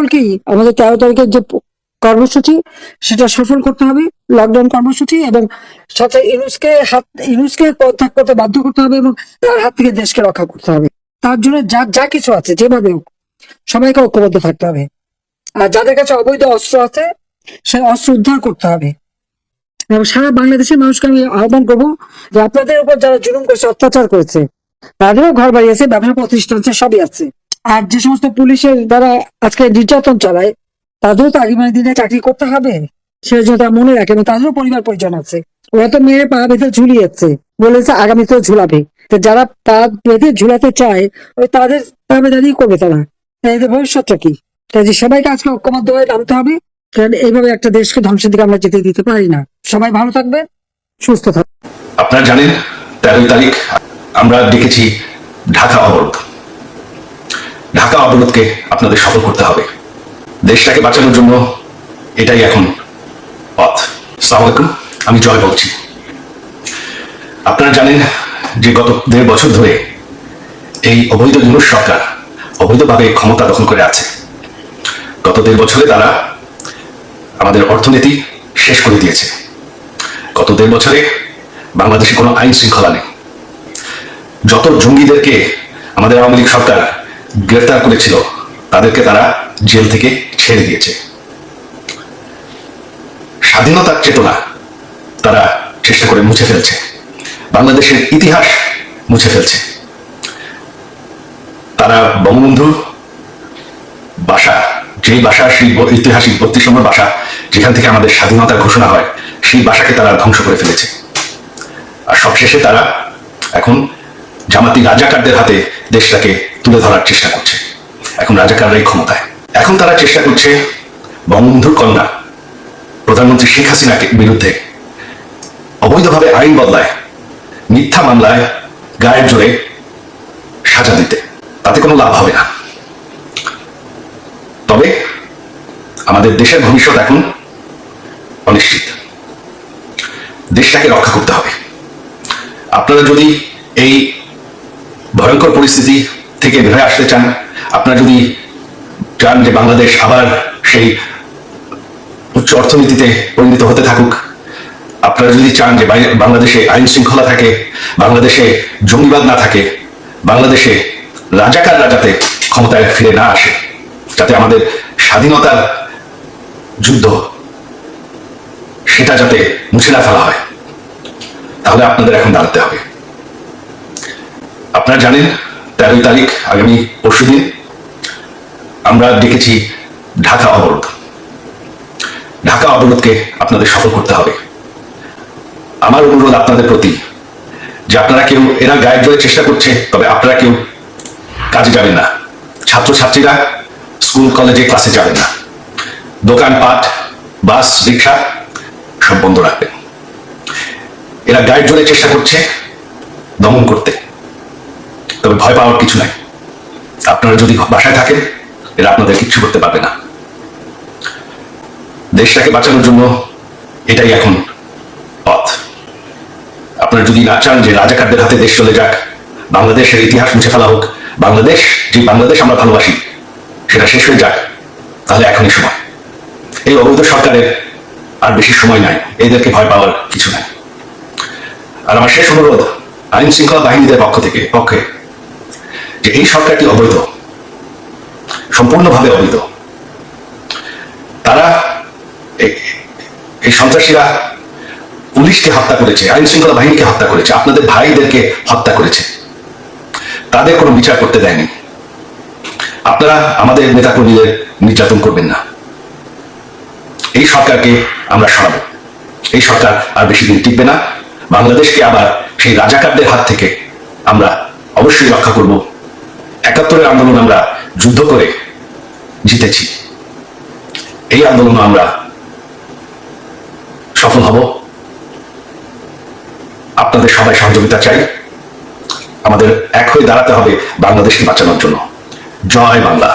সকলকেই আমাদের তেরো তারিখের যে কর্মসূচি, সেটা সফল করতে হবে লকডাউন কর্মসূচি এবং সাথে ইনুসকে হাত ইনুসকে পদত্যাগ করতে বাধ্য করতে হবে এবং তার হাত থেকে দেশকে রক্ষা করতে হবে। তার জন্য যা যা কিছু আছে, যেভাবে হোক, সবাইকে ঐক্যবদ্ধ থাকতে হবে। আর যাদের কাছে অবৈধ অস্ত্র আছে, সে অস্ত্র উদ্ধার করতে হবে। এবং সারা বাংলাদেশের মানুষকে আমি আহ্বান করব যে আপনাদের উপর যারা জুলুম করেছে, অত্যাচার করেছে, তাদেরও ঘর বাড়ি আছে ব্যবসা প্রতিষ্ঠান আছে, সবই আছে। আর যে সমস্ত পুলিশের দ্বারা আজকে নির্যাতন চালায়, তাদেরও তো আগামী দিনে চাকরি করতে হবে। সে তারা মনে রাখে এবং তাদেরও পরিবার পরিজন আছে। ওরা তো মেয়ের পা বেঁধে ঝুলিয়েছে। বলেছে আগামীতেও ঝুলাবে। যারা পা বেঁধে ঝুলাতে চায়, ওই তাদের বেঁধেই করবে তারা। এদের ভবিষ্যৎটা কি? তাই যে সবাইকে আজকে ঐক্যবদ্ধ হয়ে নামতে হবে, কারণ এইভাবে একটা দেশকে ধ্বংসের দিকে আমরা যেতে দিতে পারি না। সবাই ভালো থাকবেন সুস্থ থাকবেন আপনারা জানেন, তেরোই তারিখ আমরা ডেকেছি ঢাকা অবরোধ ঢাকা অবরোধকে আপনাদের সফল করতে হবে। দেশটাকে বাঁচানোর জন্য এটাই এখন পথ। সালাম আমি জয় বলছি আপনারা জানেন যে গত দেড় বছর ধরে এই অবৈধ ইউনুস সরকার অবৈধভাবে ক্ষমতা দখল করে আছে। গত দেড় বছরে তারা আমাদের অর্থনীতি শেষ করে দিয়েছে। গত দেড় বছরে বাংলাদেশে কোনো আইন শৃঙ্খলা নেই। যত জঙ্গিদেরকে আমাদের আওয়ামী লীগ সরকার গ্রেফতার করেছিল। তাদেরকে তারা জেল থেকে ছেড়ে দিয়েছে। স্বাধীনতার চেতনা তারা চেষ্টা করে মুছে ফেলছে। বাংলাদেশের ইতিহাস মুছে ফেলছে। তারা বঙ্গবন্ধু বাসা, যেই বাসা সেই ঐতিহাসিক বত্রিশ নম্বর বাসা, যেখান থেকে আমাদের স্বাধীনতার ঘোষণা হয়, সেই বাসাকে তারা ধ্বংস করে ফেলেছে। আর সবশেষে তারা এখন জামাতি রাজাকারদের হাতে দেশটাকে তুলে ধরার চেষ্টা করছে। এখন রাজাকাররাই ক্ষমতায়। এখন তারা চেষ্টা করছে বঙ্গবন্ধুর কন্যা, প্রধানমন্ত্রী শেখ হাসিনাকে বিরুদ্ধে অবৈধভাবে আইন বদলায়, মিথ্যা মামলায় গায়ের জোরে সাজা দিতে। তাতে কোনো লাভ হবে না। তবে আমাদের দেশের ভবিষ্যৎ এখন অনিশ্চিত। দেশটাকে রক্ষা করতে হবে। আপনারা যদি এই ভয়ঙ্কর পরিস্থিতি থেকে বের হয়ে আসতে চান, আপনারা যদি চান যে বাংলাদেশ আবার সেই উচ্চ অর্থনীতিতে পরিণত হতে থাকুক, আপনারা যদি চান যে বাংলাদেশে আইন শৃঙ্খলা থাকে, বাংলাদেশে জঙ্গিবাদ না থাকে, বাংলাদেশে রাজাকাররা যাতে ক্ষমতায় ফিরে না আসে, যাতে আমাদের স্বাধীনতার যুদ্ধ সেটা যাতে মুছে না ফেলা হয়, তাহলে আপনাদের এখন দাঁড়াতে হবে। আপনারা জানেন তেরোই তারিখ, আগামী পরশুদিন আমরা দেখেছি ঢাকা অবরোধ। ঢাকা অবরোধকে আপনাদের সফল করতে হবে। আমার অনুরোধ আপনাদের প্রতি যে আপনারা কেউ এরা গায়ের জোরে চেষ্টা করছে, তবে আপনারা কেউ কাজে যাবেন না। ছাত্রছাত্রীরা স্কুল, কলেজে ক্লাসে যাবেন না। দোকানপাট বাস, রিক্সা সব বন্ধ রাখবেন। এরা গাইড জোরে চেষ্টা করছে দমন করতে। তবে ভয় পাওয়ার কিছু নাই। আপনারা যদি বাসায় থাকেন, এরা আপনাদের কিচ্ছু করতে পারবে না। দেশটাকে বাঁচানোর জন্য এটাই এখন পথ। আপনারা যদি না চান যে রাজাকারদের হাতে দেশ চলে যাক, বাংলাদেশের ইতিহাস মুছে ফেলা হোক, বাংলাদেশ, যে বাংলাদেশ আমরা ভালোবাসি, সেটা শেষ হয়ে যাক, তাহলে এখনই সময়। এই অবৈধ সরকারের আর বেশি সময় নাই, এদেরকে ভয় পাওয়ার কিছু নাই। আর আমার শেষ অনুরোধ আইন শৃঙ্খলা বাহিনীদের পক্ষ থেকে, পক্ষে যে এই সরকারটি অবৈধ, সম্পূর্ণভাবে অবৈধ। তারা এই- সন্ত্রাসীরা পুলিশকে হত্যা করেছে আইন শৃঙ্খলা বাহিনীকে হত্যা করেছে, আপনাদের ভাইদেরকে হত্যা করেছে। তাদের কোনো বিচার করতে দেয়নি। আপনারা আমাদের নেতাকর্মীদের নির্যাতন করবেন না। এই সরকারকে আমরা সরাবো। এই সরকার আর বেশি দিন টিকবে না। বাংলাদেশকে আবার সেই রাজাকারদের হাত থেকে আমরা অবশ্যই রক্ষা করব। একাত্তরের আন্দোলন আমরা যুদ্ধ করে জিতেছি। এই আন্দোলন আমরা সফল হব। আপনাদের সবাই সহযোগিতা চাই। আমাদের এক হয়ে দাঁড়াতে হবে বাংলাদেশকে বাঁচানোর জন্য। জয় বাংলা।